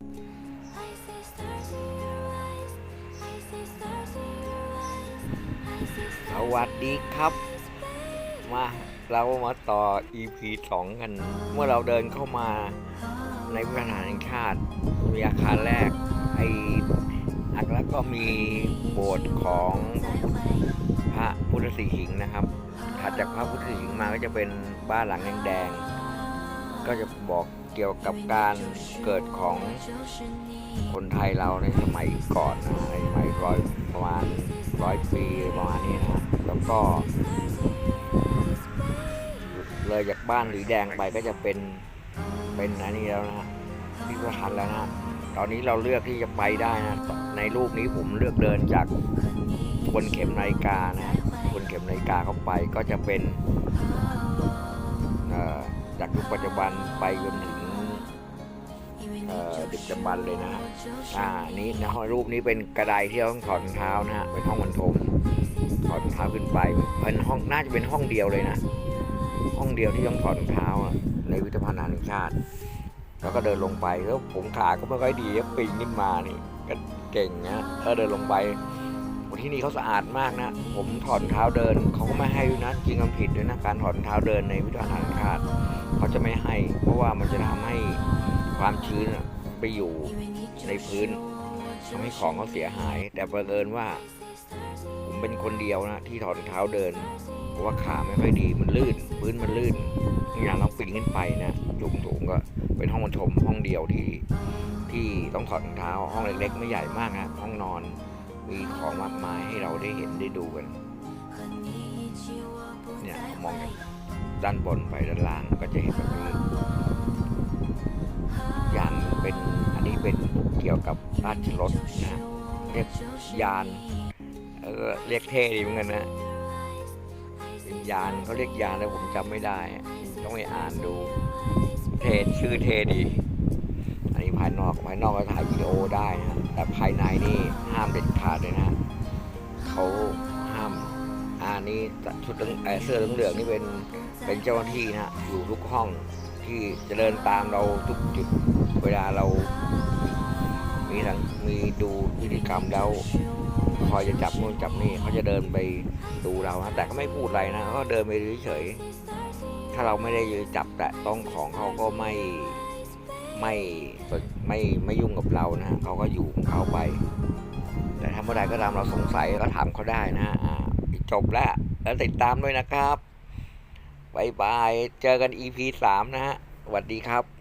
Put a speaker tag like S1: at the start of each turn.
S1: ส
S2: stars
S1: วัสดีครับ มาเรามาต่อ EP 2 กัน เมื่อเราเดินเข้ามาในวิทยาแห่งชาติมีอาคารแรก ไอ้อักแล้วก็มีโบสถ์ของพระพุทธสีหิงนะครับ ถัดจากพระพุทธสีหิงมาก็จะเป็นบ้านหลังแดงๆก็จะบอก เกี่ยวกับการเกิดของคนไทยเราในสมัยก่อนนะในสมัยร้อยประมาณร้อยปีประมาณนี้นะแล้วก็ เลยจากบ้านหรือแดงไปก็จะเป็นเป็นอันนี้แล้วนะพิพิธภัณฑ์แล้วนะตอนนี้เราเลือกที่จะไปได้นะในรูปนี้ผมเลือกเดินจากบนเข็มนาฬิกานะบนเข็มนาฬิกาเข้าไปก็จะเป็นจากยุคปัจจุบันไปจนถึง เดึกดำบรรพ์เลยนะฮะอ่านี้นะรูปนี้เป็นกระไดที่เราต้องถอดเท้านะฮะเป็นห้องบรรทมถอดเท้าขึ้นไปเป็นห้องน่าจะเป็นห้องเดียวเลยนะ ห้องเดียวที่ต้องถอดเท้าในวิทยาภัณฑ์แห่งชาติ แล้วก็เดินลงไปแล้วผมขาก็ไม่ค่อยดีก็ปีนขึ้นมานี่ก็เก่งนะก็เดินลงไปที่นี่เขาสะอาดมากนะ ผมถอดเท้าเดินเขาก็ไม่ให้ด้วยนะจริงมันผิดด้วยนะการถอดเท้าเดินในวิทยาภัณฑ์แห่งชาติเขาจะไม่ให้ เพราะว่ามันจะทำให้ ความชื้นไปอยู่ในพื้นทำให้ของเขาเสียหาย แต่บังเอิญว่า ผมเป็นคนเดียวนะที่ถอดเท้าเดิน เพราะว่าขาไม่ค่อยดีมันลื่น พื้นมันลื่นอย่างเราปีนขึ้นไปนะสูงสูงก็เป็นห้องบรรทมห้องเดียวที่ที่ต้องถอดรองเท้าห้องเล็กๆ ไม่ใหญ่มากนะห้องนอนมีของมากมายให้เราได้เห็นได้ดูกันเนี่ยมองด้านบนไปด้านล่างก็จะเห็นแบบนี้ ยวกับราชรถนะเรียกยานเออเรียกเท่ดีเหมือนกันนะเป็นยานเขาเรียกยานแล้วผมจำไม่ได้ ต้องไปอ่านดู เทชื่อเทดี อันนี้ภายนอกภายนอกก็ถ่ายวิดีโอได้นะแต่ภายในนี่ห้ามเด็ดขาดเลยนะเขาห้ามอันนี้ชุดเหลืองเอ่อเสื้อเหลืองๆนี่เป็นเป็นเจ้าหน้าที่นะอยู่ทุกห้องที่จะเดินตามเราทุกจุดเวลาเรา มีทั้งมีดูพฤติกรรมแล้ว คอยจะจับนู่นจับนี่เขาจะเดินไปดูเรานะแต่ก็ไม่พูดอะไรนะเขาก็เดินไปเฉยๆถ้าเราไม่ได้จับแต่ต้องของเขาก็ไม่ไม่ไม่ไม่ยุ่งกับเรานะเขาก็อยู่ของเขาไป แต่ถ้าเมื่อใดก็ตามเราสงสัยก็ถามเขาได้นะอ่าจบแล้วแล้วติดตามด้วยนะครับบายบาย เจอกัน EP 3นะฮะสวัสดีครับ